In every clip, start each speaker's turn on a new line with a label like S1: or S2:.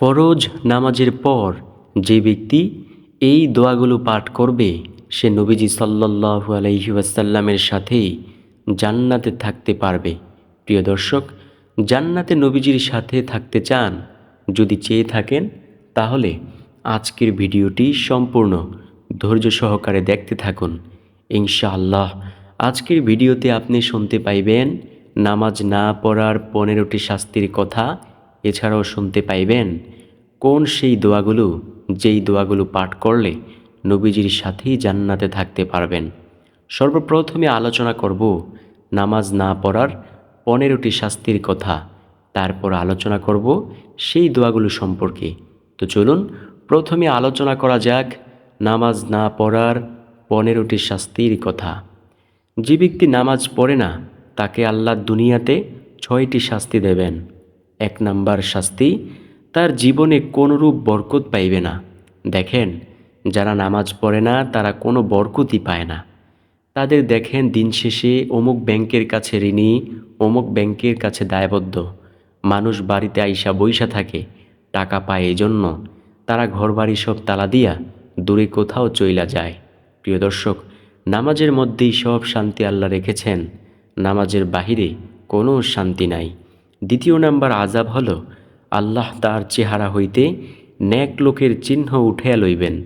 S1: ফরজ নামাজের পর যে ব্যক্তি এই দোয়াগুলো পাঠ করবে, সে নবীজি সাল্লাল্লাহু আলাইহি ওয়াসাল্লামের সাথেই জান্নাতে থাকতে পারবে। প্রিয় দর্শক, জান্নাতে নবীজির সাথে থাকতে চান, যদি চেয়ে থাকেন, তাহলে আজকের ভিডিওটি সম্পূর্ণ ধৈর্য সহকারে দেখতে থাকুন। ইনশাআল্লাহ, আজকের ভিডিওতে আপনি শুনতে পাইবেন, নামাজ না পড়ার পনেরোটি শাস্তির কথা এছাড়াও শুনতে পাইবেন, কোন সেই দোয়াগুলো যেই দোয়াগুলো পাঠ করলে নবীজির সাথেই জান্নাতে থাকতে পারবেন। সর্বপ্রথমে আলোচনা করব নামাজ না পড়ার পনেরোটি শাস্তির কথা। তারপর আলোচনা করব সেই দোয়াগুলো সম্পর্কে। তো চলুন, প্রথমে আলোচনা করা যাক নামাজ না পড়ার পনেরোটি শাস্তির কথা। যে ব্যক্তি নামাজ পড়ে না, তাকে আল্লাহ দুনিয়াতে ছয়টি শাস্তি দেবেন। এক নাম্বার শাস্তি, তার জীবনে কোনরূপ বরকত পাইবে না। দেখেন, যারা নামাজ পড়ে না, তারা কোনো বরকতই পায় না। তাদের দেখেন, দিন শেষে অমুক ব্যাংকের কাছে ঋণী, অমুক ব্যাংকের কাছে দায়বদ্ধ। মানুষ বাড়িতে আইসা বইসা থাকে, টাকা পায় এই জন্য তারা ঘরবাড়ি সব তালা দিয়া দূরে কোথাও চইলা যায়। প্রিয় দর্শক, নামাজের মধ্যেই সব শান্তি আল্লাহ রেখেছেন। নামাজের বাহিরে কোনো শান্তি নাই। দ্বিতীয় নাম্বার আজাব হল, আল্লাহ তার চেহারা হইতে ন্যাক লোকের চিহ্ন উঠিয়া লইবেন।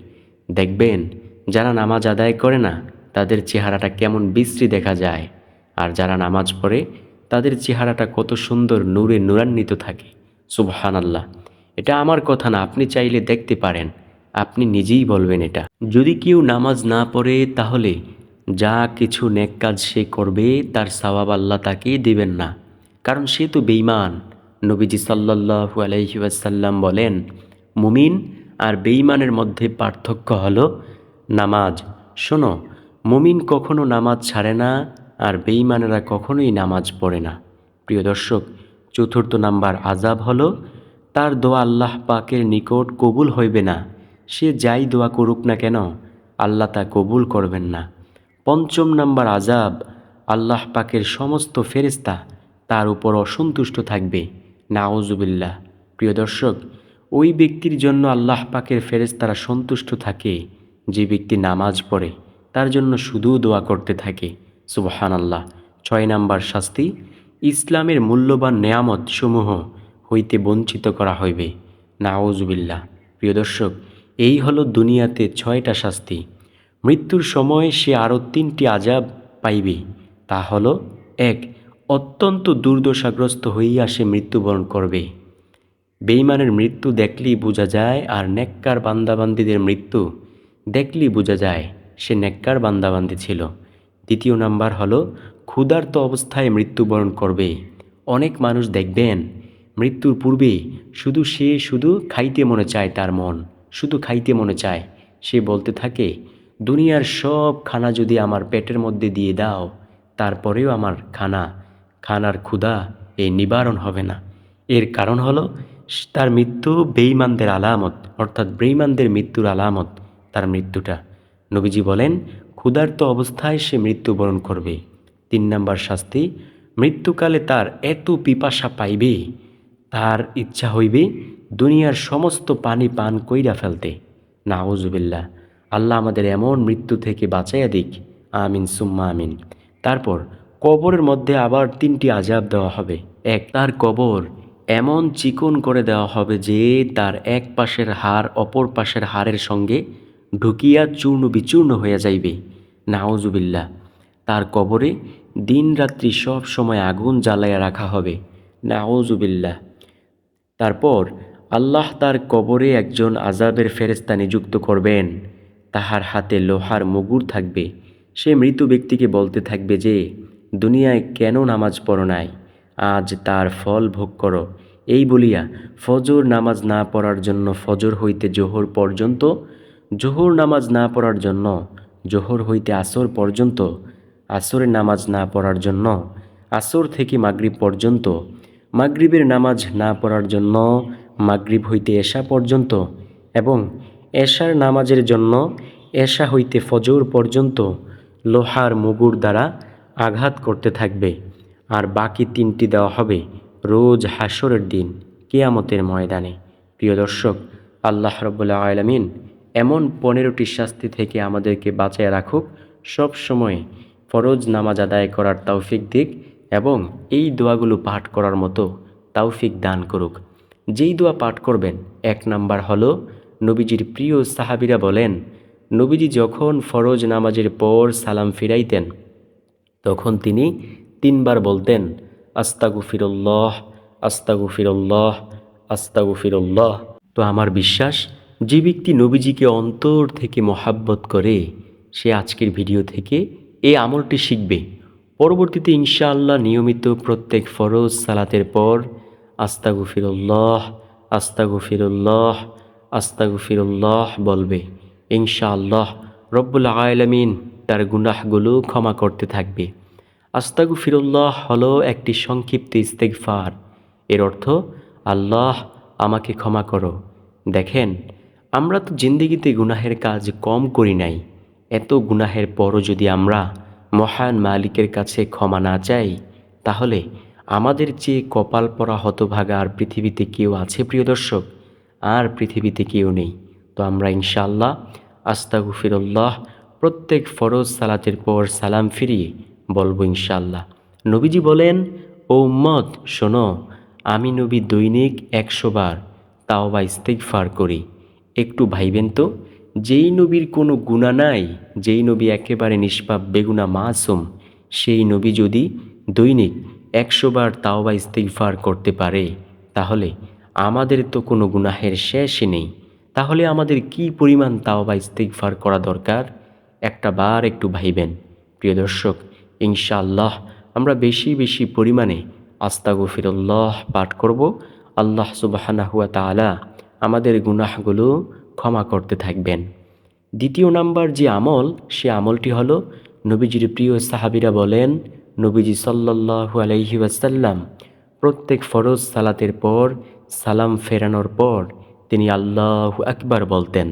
S1: দেখবেন, যারা নামাজ আদায় করে না, তাদের চেহারাটা কেমন বিশ্রী দেখা যায়। আর যারা নামাজ পড়ে, তাদের চেহারাটা কত সুন্দর নূরে নূরান্বিত থাকে। সুবহান আল্লাহ এটা আমার কথা না, আপনি চাইলে দেখতে পারেন। আপনি নিজেই বলবেন এটা। যদি কেউ নামাজ না পড়ে, তাহলে যা কিছু নেক কাজ সে করবে, তার সওয়াব আল্লাহ তাকে দেবেন না। কারণ সে তো বেঈমান। নবীজি সাল্লাল্লাহু আলাইহি ওয়াসাল্লাম বলেন, মুমিন আর বেঈমানের মধ্যে পার্থক্য হল নামাজ। শোনো, মুমিন কখনো নামাজ ছাড়ে না আর বেঈমানেরা কখনোই নামাজ পড়ে না। প্রিয় দর্শক, চতুর্থ নাম্বার আজাব হল, তার দোয়া আল্লাহ পাকের নিকট কবুল হইবে না। সে যাই দোয়া করুক না কেন, আল্লাহ তা কবুল করবেন না। পঞ্চম নাম্বার আজাব আল্লাহ পাকের সমস্ত ফেরেস্তা তার উপর অসন্তুষ্ট থাকবে। নাওজুবিল্লাহ প্রিয় দর্শক, ওই ব্যক্তির জন্য আল্লাহ পাকের ফেরেস্তারা সন্তুষ্ট থাকে। যে ব্যক্তি নামাজ পড়ে, তার জন্য শুধু দোয়া করতে থাকে। সুবহান আল্লাহ ছয় নাম্বার শাস্তি, ইসলামের মূল্যবান নেয়ামত সমূহ হইতে বঞ্চিত করা হইবে। নাওজুবিল্লাহ প্রিয় দর্শক, এই হলো দুনিয়াতে ছয়টা শাস্তি। মৃত্যুর সময় সে আরও তিনটি আজাব পাইবে। তা হলো, এক অত্যন্ত দুর্দশাগ্রস্ত হইয়া সে মৃত্যুবরণ করবে। বেইমানের মৃত্যু দেখলেই বোঝা যায় আর নেককার বান্দাবান্দিদের মৃত্যু দেখলেই বোঝা যায় সে নেককার বান্দাবান্দি ছিল। দ্বিতীয় নাম্বার হলো, ক্ষুধার্ত অবস্থায় মৃত্যুবরণ করবে। অনেক মানুষ দেখবেন, মৃত্যুর পূর্বে শুধু সে শুধু খাইতে মনে চায় তার মন, শুধু খাইতে মনে চায়। সে বলতে থাকে, দুনিয়ার সব খানা যদি আমার পেটের মধ্যে দিয়ে দাও, তারপরেও আমার খানা খানার ক্ষুধা এই নিবারণ হবে না। এর কারণ হলো, তার মৃত্যু বেঈমানদের আলামত, অর্থাৎ বেঈমানদের মৃত্যুর আলামত, তার মৃত্যুটা। নবীজি বলেন, ক্ষুধার্ত অবস্থায় সে মৃত্যুবরণ করবে। তিন নম্বর শাস্তি, মৃত্যুকালে তার এত পিপাসা পাইবে, তার ইচ্ছা হইবে দুনিয়ার সমস্ত পানি পান কইরা ফেলতে। নাউজুবিল্লাহ, আল্লাহ আমাদের এমন মৃত্যু থেকে বাঁচাইয়া দিক। আমিন, সুম্মা আমিন। তারপর কবরের মধ্যে আবার তিনটি আজাব দেওয়া হবে। এক, তার কবর এমন চিকন করে দেওয়া হবে যে তার এক পাশের হাড় অপর পাশের হাড়ের সঙ্গে ঢুকিয়া চূর্ণ বিচূর্ণ হইয়া যাইবে। নাউজুবিল্লাহ। তার কবরে দিন রাত্রি সব সময় আগুন জ্বালাইয়া রাখা হবে। নাউজুবিল্লাহ। তারপর আল্লাহ তার কবরে একজন আজাবের ফেরেস্তা নিযুক্ত করবেন। তাহার হাতে লোহার মুগুর থাকবে। সে মৃত ব্যক্তিকে বলতে থাকবে যে দুনিয়ায় কেন নামাজ পড়ো নাই? আজ তার ফল ভোগ করো। এই বলিয়া ফজর নামাজ না পড়ার জন্য ফজর হইতে জোহর পর্যন্ত, জোহর নামাজ না পড়ার জন্য, জোহর হইতে আসর পর্যন্ত, আসরের নামাজ না পড়ার জন্য, আসর থেকে মাগরিব পর্যন্ত, মাগরিবের নামাজ না পড়ার জন্য, মাগরিব হইতে এশা পর্যন্ত এবং এশার নামাজের জন্য এশা হইতে ফজর পর্যন্ত লোহার মুগুর দ্বারা আঘাত করতে থাকবে। আর বাকি তিনটি দেওয়া হবে রোজ হাসরের দিন, কেয়ামতের ময়দানে। প্রিয় দর্শক, আল্লাহ রব্বুল্লা আলমিন এমন পনেরোটি শাস্তি থেকে আমাদেরকে বাঁচায় রাখুক, সব সময় ফরজ নামাজ আদায় করার তৌফিক দিক এবং এই দোয়াগুলো পাঠ করার মতো তৌফিক দান করুক। যেই দোয়া পাঠ করবেন, এক নাম্বার হলো, নবীজির প্রিয় সাহাবিরা বলেন, নবীজি যখন ফরজ নামাজের পর সালাম ফিরাইতেন তখন তিনি তিনবার বলতেন আস্তাগু ফিরল্লাহ আস্তাগু ফিরল্লাহ আস্তাগু ফিরল্লাহ তো আমার বিশ্বাস, যে ব্যক্তি নবীজিকে অন্তর থেকে মহাব্বত করে, সে আজকের ভিডিও থেকে এই আমলটি শিখবে। পরবর্তীতে ইনশাআল্লাহ নিয়মিত প্রত্যেক ফরজ সালাতের পর আস্তাগু ফিরল্লাহ আস্তাগু ফিরল্লাহ আস্তাগু ফিরল্লাহ বলবে, ইনশাআল্লাহ রব্বুল আলমিন। তার গুনাহগুলো ক্ষমা করতে থাকবে। আস্তাগু ফিরুল্লাহ হলো একটি সংক্ষিপ্ত ইস্তেকফার এর অর্থ, আল্লাহ আমাকে ক্ষমা করো। দেখেন, আমরা তো জিন্দিগিতে গুনাহের কাজ কম করি নাই। এত গুনাহের পরও যদি আমরা মহান মালিকের কাছে ক্ষমা না চাই, তাহলে আমাদের চেয়ে কপাল পরা হতভাগা আর পৃথিবীতে কেউ আছে প্রিয় দর্শক? আর পৃথিবীতে কেউ নেই। তো আমরা ইনশাআল্লাহ আস্তাগু ফিরুল্লাহ প্রত্যেক ফরজ সালাতের পর সালাম ফিরিয়ে বলব ইনশাল্লাহ নবীজি বলেন, ও উম্মত, শোনো, আমি নবী দৈনিক একশো বার তাও বা ইস্তেকফার করি। একটু ভাইবেন তো, যেই নবীর কোনো গুণা নাই, যেই নবী একেবারে নিষ্পাপ বেগুনা মাসুম, সেই নবী যদি দৈনিক একশো বার তাও বা ইস্তেকফার করতে পারে, তাহলে আমাদের তো কোনো গুনাহের শেষই নেই। তাহলে আমাদের কি পরিমাণ তাও বা ইস্তেকফার করা দরকার? একটা বার একটু ভাইবেন। প্রিয় দর্শক, ইনশাআল্লাহ আমরা বেশি বেশি পরিমাণে আস্তা ফিরল্লাহ পাঠ করব। আল্লাহ সুবাহানা হুয়া তালা আমাদের গুনাহগুলো ক্ষমা করতে থাকবেন। দ্বিতীয় নাম্বার যে আমল, সে আমলটি হলো, নবীজির প্রিয় সাহাবিরা বলেন, নবীজি সাল্লাহু আলহি ওয়াসাল্লাম প্রত্যেক ফরজ সালাতের পর, সালাম ফেরানোর পর তিনি আল্লাহ আকবার বলতেন।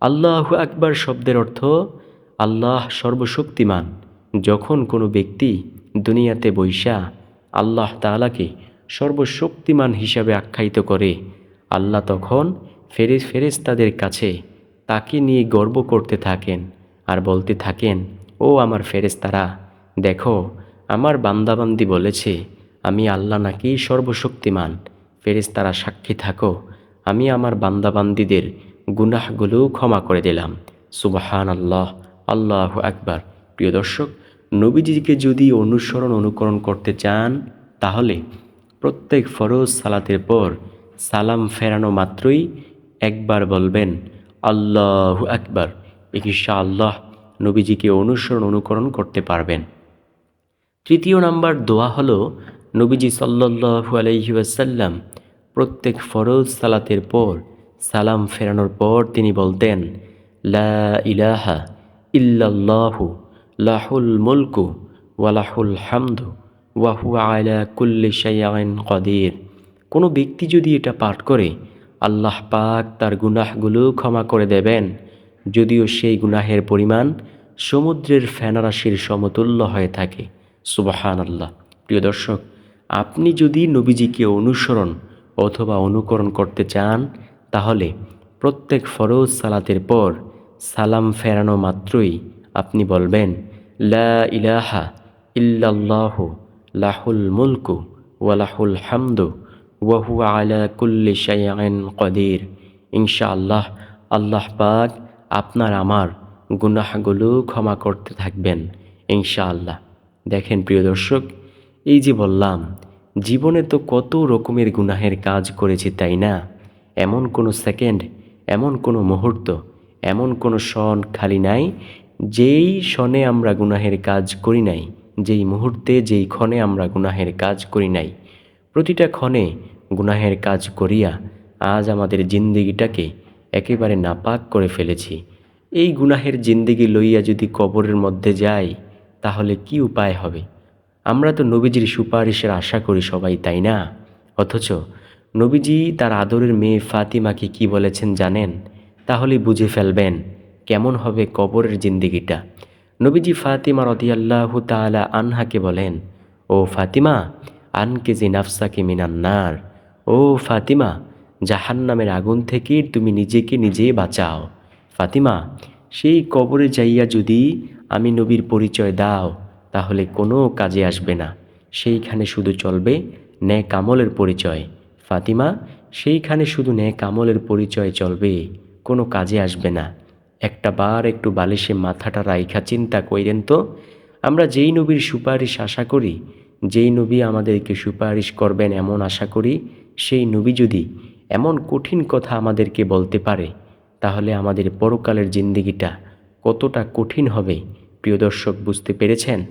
S1: আল্লাহ আকবার শব্দের অর্থ আল্লাহ সর্বশক্তিমান। যখন কোনো ব্যক্তি দুনিয়াতে বৈশা, আল্লাহ তালাকে সর্বশক্তিমান হিসাবে আখ্যায়িত করে, আল্লাহ তখন ফেরেস ফেরেস্তাদের কাছে তাকে নিয়ে গর্ব করতে থাকেন আর বলতে থাকেন, ও আমার ফেরেস্তারা দেখো, আমার বান্দাবান্দি বলেছে, আমি আল্লাহ নাকি সর্বশক্তিমান। ফেরেস্তারা সাক্ষী থাকো, আমি আমার বান্দাবান্দিদের গুনাহগুলো ক্ষমা করে দিলাম। সুবাহান আল্লাহ আল্লাহ আকবার। প্রিয় দর্শক, নবীজিকে যদি অনুসরণ, অনুকরণ করতে চান, তাহলে প্রত্যেক ফরজ সালাতের পর সালাম ফেরানো মাত্রই একবার বলবেন আল্লাহ আকবার। ইনশা আল্লাহ নবীজিকে অনুসরণ, অনুকরণ করতে পারবেন। তৃতীয় নাম্বার দোয়া হলো নবীজি সাল্লু আলহিউসাল্লাম প্রত্যেক ফরজ সালাতের পর সালাম ফেরানোর পর তিনি বলতেন, লা ইলাহা ইল্লাল্লাহু লাহুল মুলকু ওয়ালাহুল হামদু ওয়াহু আলা কুল্লি শাইন কদির। কোনো ব্যক্তি যদি এটা পাঠ করে, আল্লাহ পাক তার গুনাহগুলো ক্ষমা করে দেবেন। যদিও সেই গুনাহের পরিমাণ সমুদ্রের ফেনারাশির সমতুল্য হয়ে থাকে। সুবাহান আল্লাহ প্রিয় দর্শক, আপনি যদি নবীজিকে অনুসরণ অথবা অনুকরণ করতে চান, তাহলে প্রত্যেক ফরজ সালাতের পর সালাম ফেরানো মাত্রই আপনি বলবেন, লা ইলাহা ইল্লাল্লাহ, লাহুল মুলকু ওয়ালাহুল হামদু ওয়াহু আলা কুল্লি শাইন কদির। ইনশাআল্লাহ, আল্লাহ পাক আপনার আমার গুনাহগুলো ক্ষমা করতে থাকবেন, ইনশাআল্লাহ। দেখেন প্রিয় দর্শক, এই যে বললাম, জীবনে তো কত রকমের গুনাহের কাজ করেছি তাই না? এমন কোনো সেকেন্ড, এমন কোনো মুহূর্ত এমন কোনো সন খালি নাই, যেই সনে আমরা গুনাহের কাজ করি নাই, যেই মুহূর্তে যেই ক্ষণে আমরা গুনাহের কাজ করি নাই। প্রতিটা ক্ষণে গুনাহের কাজ করিয়া আজ আমাদের জিন্দিগিটাকে একেবারে নাপাক করে ফেলেছি। এই গুনাহের জিন্দিগি লইয়া যদি কবরের মধ্যে যাই, তাহলে কি উপায় হবে? আমরা তো নবীজির সুপারিশের আশা করি সবাই, তাই না? অথচ নবীজি তার আদরের মেয়ে ফাতিমাকে কি বলেছেন জানেন? তাহলে বুঝে ফেলবেন কেমন হবে কবরের জিন্দিগিটা। নবীজি ফাতিমা রদিয়াল্লাহ তালা আনহাকে বলেন, ও ফাতিমা আনকে জি নাফসাকে মিনান্নার ও ফাতিমা, জাহান্নামের আগুন থেকে তুমি নিজেকে নিজে বাঁচাও। ফাতিমা, সেই কবরে যাইয়া যদি আমি নবীর পরিচয় দাও, তাহলে কোনো কাজে আসবে না। সেইখানে শুধু চলবে ন্যায় কামলের পরিচয়। ফাতিমা, সেইখানে শুধু ন্যায় কামলের পরিচয় চলবে। কোনো কাজে আসবে না। একটা বার একটু বালিশে মাথাটা রাইখা চিন্তা কইরেন তো, আমরা যেই নবীর সুপারিশ আশা করি, যেই নবী আমাদেরকে সুপারিশ করবেন এমন আশা করি, সেই নবী যদি এমন কঠিন কথা আমাদেরকে বলতে পারে, তাহলে আমাদের পরকালের জিন্দিগিটা কতটা কঠিন হবে, প্রিয় দর্শক, বুঝতে পেরেছেন?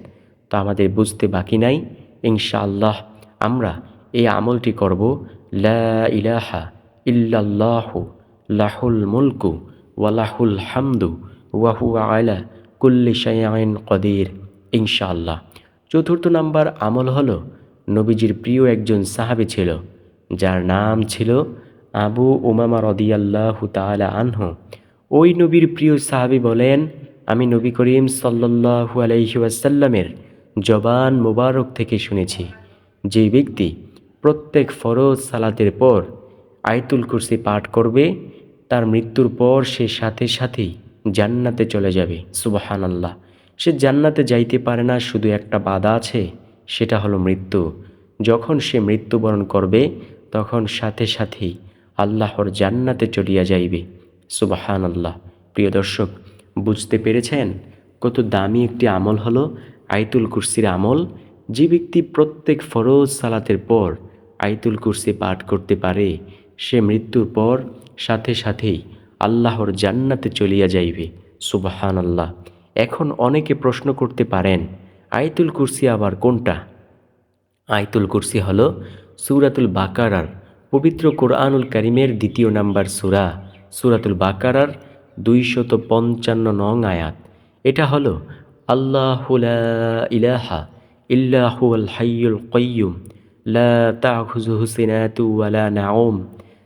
S1: তো আমাদের বুঝতে বাকি নাই। ইনশাআল্লাহ আমরা এই আমলটি করব। লা ইলাহা ইল্লাল্লাহু লাহুল মুলকু ওয়ালাহুল হামদু ওয়াহু আয়লা কুল্লি শাইআইন কদির, ইনশাআল্লাহ। চতুর্থ নাম্বার আমল হল, নবীজির প্রিয় একজন সাহাবী ছিল, যার নাম ছিল আবু উমামা রদিয়াল্লাহু তাআলা আনহু। ওই নবীর প্রিয় সাহাবী বলেন, আমি নবী করিম সাল্লাল্লাহু আলাইহি ওয়াসাল্লামের জবান মোবারক থেকে শুনেছি। যে ব্যক্তি প্রত্যেক ফরজ সালাতের পর আয়তুল কুরসি পাঠ করবে তার মৃত্যুর পর সে সাথে সাথেই জান্নাতে চলে যাবে। সুবাহান আল্লাহ সে জান্নাতে যাইতে পারে না, শুধু একটা বাধা আছে, সেটা হলো মৃত্যু। যখন সে মৃত্যুবরণ করবে, তখন সাথে সাথেই আল্লাহর জান্নাতে চলিয়া যাইবে। সুবাহান আল্লাহ প্রিয় দর্শক, বুঝতে পেরেছেন কত দামি একটি আমল হলো? আইতুল কুরসির আমল। যে ব্যক্তি প্রত্যেক ফরজ সালাতের পর আইতুল কুরসি পাঠ করতে পারে, সে মৃত্যুর পর সাথে সাথেই আল্লাহর জান্নাতে চলিয়া যাইবে। সুবাহান আল্লাহ এখন অনেকে প্রশ্ন করতে পারেন আইতুল কুরসি আবার কোনটা? আয়তুল কুরসি হল সুরাতুল বাকারার পবিত্র কোরআনুল করিমের দ্বিতীয় নাম্বার সুরা, সুরাতুল বাকারার দুইশত পঞ্চান্ন নং আয়াত। এটা হলো, আল্লাহ ইলাহা ইল্লাহু আল হাইয়ুল কয়্যুম লা নাউম।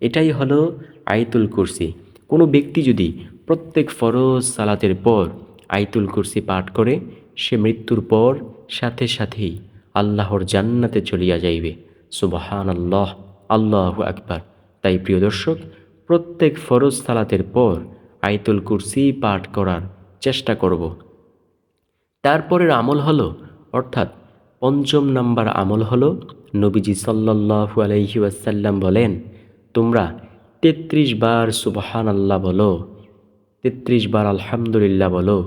S1: এটাই হলো আইতুল কুরসি। কোনো ব্যক্তি যদি প্রত্যেক ফরজ সালাতের পর আইতুল কুরসি পাঠ করে, সে মৃত্যুর পর সাথে সাথেই আল্লাহর জান্নাতে চলিয়া যাইবে। সুবাহান আল্লাহ আল্লাহ আকবার। তাই প্রিয় দর্শক, প্রত্যেক ফরজ সালাতের পর আইতুল কুরসি পাঠ করার চেষ্টা করব। তারপরের আমল হলো, অর্থাৎ পঞ্চম নাম্বার আমল হলো, নবীজি সাল্লাহু আলহি ওয়াসাল্লাম বলেন তোমরা তেত্রিশ বার সুবহান আল্লাহ বলো, তেত্রিশ বার আলহামদুলিল্লাহ বলো,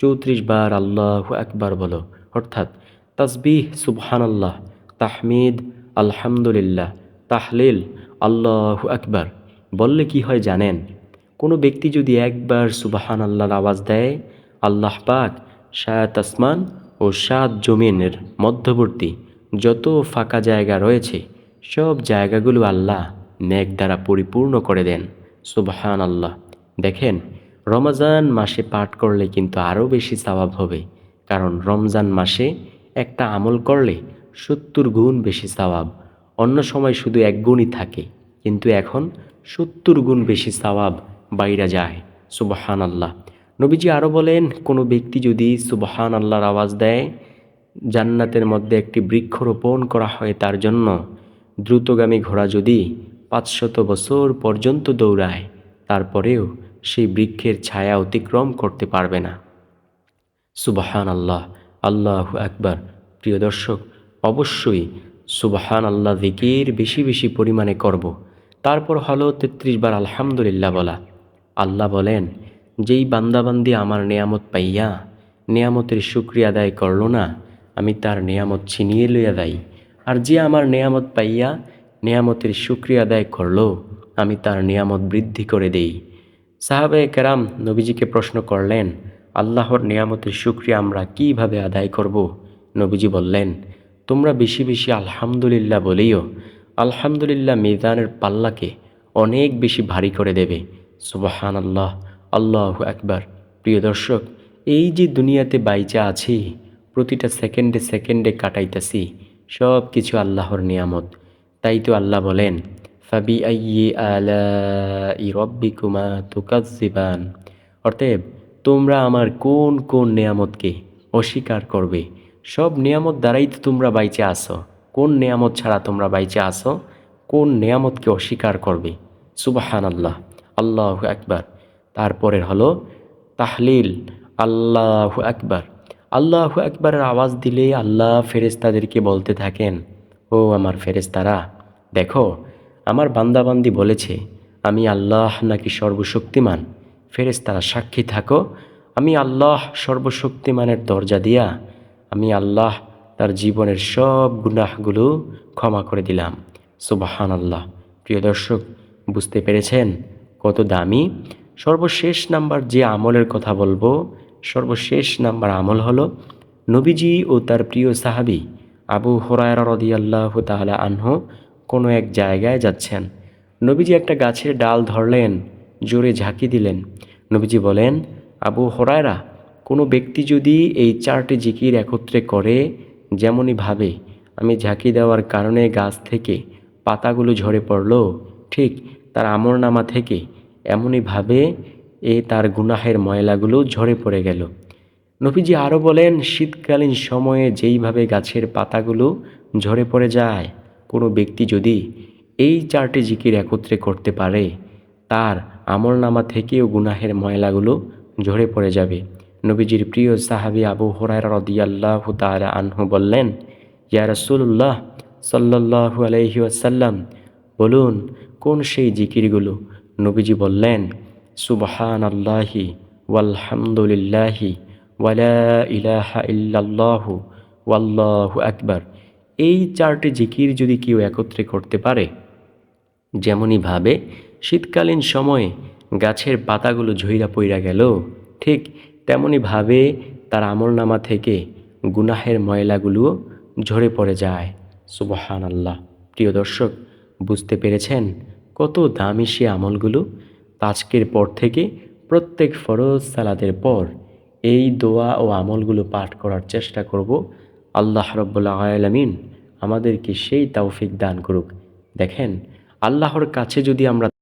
S1: চৌত্রিশ বার আল্লাহ আকবার বলো। অর্থাৎ তসবিহ সুবহান আল্লাহ তাহমিদ আলহামদুলিল্লাহ, তাহলিল আল্লাহ আকবার। বললে কি হয় জানেন? কোনো ব্যক্তি যদি একবার সুবাহান আল্লাহর আওয়াজ দেয়, আল্লাহ পাক সায়াত আসমান ও সাত জমিনের মধ্যবর্তী যত ফাঁকা জায়গা রয়েছে, সব জায়গাগুলো আল্লাহ নেক দ্বারা পরিপূর্ণ করে দেন। সুবাহান আল্লাহ দেখেন, রমজান মাসে পাঠ করলে কিন্তু আরও বেশি স্বভাব হবে। কারণ রমজান মাসে একটা আমল করলে সত্তর গুণ বেশি স্বভাব অন্য সময় শুধু এক গুণই থাকে, কিন্তু এখন সত্তর গুণ বেশি সওয়াব বাইরা যায়। সুবহান আল্লাহ নবীজি আরও বলেন, কোনো ব্যক্তি যদি সুবহান আল্লাহর আওয়াজ দেয়, জান্নাতের মধ্যে একটি বৃক্ষরোপণ করা হয় তার জন্য দ্রুতগামী ঘোড়া যদি পাঁচশত বছর পর্যন্ত দৌড়ায়, তারপরেও সেই বৃক্ষের ছায়া অতিক্রম করতে পারবে না। সুবাহান আল্লাহ আল্লাহ আকবার। প্রিয় দর্শক, অবশ্যই সুবাহান আল্লাহ জিকির বেশি বেশি পরিমাণে করব। তারপর হলো তেত্রিশ বার আলহামদুলিল্লাহ বলা। আল্লাহ বলেন, যেই বান্দাবান্দি আমার নেয়ামত পাইয়া নেয়ামতের শুক্রিয়া আদায় করল না, আমি তার নেয়ামত ছিনিয়ে লইয়া দেয় আর যে আমার নেয়ামত পাইয়া নেয়ামতের শুক্রিয়া আদায় করল, আমি তার নিয়ামত বৃদ্ধি করে দেই। সাহাবে কেরাম নবীজিকে প্রশ্ন করলেন, আল্লাহর নেয়ামতের শুক্রিয়া আমরা কীভাবে আদায় করব? নবীজি বললেন, তোমরা বেশি বেশি আলহামদুলিল্লাহ বলেইও আলহামদুলিল্লাহ মিজানের পাল্লাকে অনেক বেশি ভারী করে দেবে। সুবাহান আল্লাহ আল্লাহ একবার প্রিয় দর্শক, এই যে দুনিয়াতে বাইচা আছি, প্রতিটা সেকেন্ডে সেকেন্ডে কাটাইতাছি সব কিছু আল্লাহর নিয়ামত। তাই তো আল্লাহ বলেন ফাবি আইয়ে আলা রব্বিকুমা তুকাজ্জিবান অতএব তোমরা আমার কোন কোন নিয়ামতকে অস্বীকার করবে? সব নিয়ামত দ্বারাই তো তোমরা বাইচে আসো কোন নিয়ামত ছাড়া তোমরা বাইচে আসো কোন নিয়ামতকে অস্বীকার করবে? সুবাহান আল্লাহ আল্লাহ একবার তারপরের হলো তাহলিল, আল্লাহ একবার আল্লাহ একবারের আওয়াজ দিলে আল্লাহ ফেরেস্তাদেরকে বলতে থাকেন ও আমার ফেরেস্তারা দেখো, আমার বান্দাবান্দি বলেছে, আমি আল্লাহ নাকি সর্বশক্তিমান? ফেরেস্তারা সাক্ষী থাকো, আমি আল্লাহ সর্বশক্তিমানের দরজা দিয়া, আমি আল্লাহ তার জীবনের সব গুনাহগুলো ক্ষমা করে দিলাম। সুবাহান আল্লাহ প্রিয় দর্শক, বুঝতে পেরেছেন কত দামি? সর্বশেষ নাম্বার যে আমলের কথা বলব, সর্বশেষ নাম্বার আমল হলো নবীজি ও তার প্রিয় সাহাবি আবু হরায়রা রদিয়াল্লাহ তাহলে আনহু কোনো এক জায়গায় যাচ্ছেন। নবীজি একটা গাছের ডাল ধরলেন, জোরে ঝাঁকি দিলেন। নবীজি বলেন, আবু হরায়রা, কোনো ব্যক্তি যদি এই চারটি জিকির একত্রে করে, যেমনই ভাবে, আমি ঝাঁকি দেওয়ার কারণে গাছ থেকে পাতাগুলো ঝরে পড়ল, ঠিক তার আমরনামা থেকে এমনইভাবে এ তার গুনাহের ময়লাগুলো ঝরে পড়ে গেল। নবীজি আরও বলেন, শীতকালীন সময়ে যেইভাবে গাছের পাতাগুলো ঝরে পড়ে যায়, কোনো ব্যক্তি যদি এই চারটি জিকির একত্রে করতে পারে, তার আমলনামা থেকেও গুনাহের ময়লাগুলো ঝরে পড়ে যাবে। নবীজির প্রিয় সাহাবি আবু হরাইরা রদিয়াল্লাহ তালা আনহু বললেন, ইয়া রসুল্লাহ সাল্লাহু আলহি আসাল্লাম বলুন, কোন সেই জিকিরগুলো? নবীজি বললেন সুবহান আল্লাহি ওয়ালহামদুলিল্লাহি ওয়ালা ইলাহা ইল্লাল্লাহু, ওয়াল্লাহু আকবার। এই চারটি জিকির যদি কেউ একত্রে করতে পারে যেমনইভাবে শীতকালীন সময়ে গাছের পাতাগুলো ঝইরা পইরা গেল, ঠিক তেমনইভাবে তার আমলনামা থেকে গুনাহের ময়লাগুলোও ঝরে পড়ে যায়। সুবহান আল্লাহ প্রিয় দর্শক, বুঝতে পেরেছেন কত দামি সে আমলগুলো? আজকের পর থেকে প্রত্যেক ফরজ সালাদের পর এই দোয়া ও আমলগুলো পাঠ করার চেষ্টা করব। আল্লাহ রব্বুল্লাহ আয়ালামিন আমাদেরকে সেই তাওফিক দান করুক। দেখেন, আল্লাহর কাছে যদি আমরা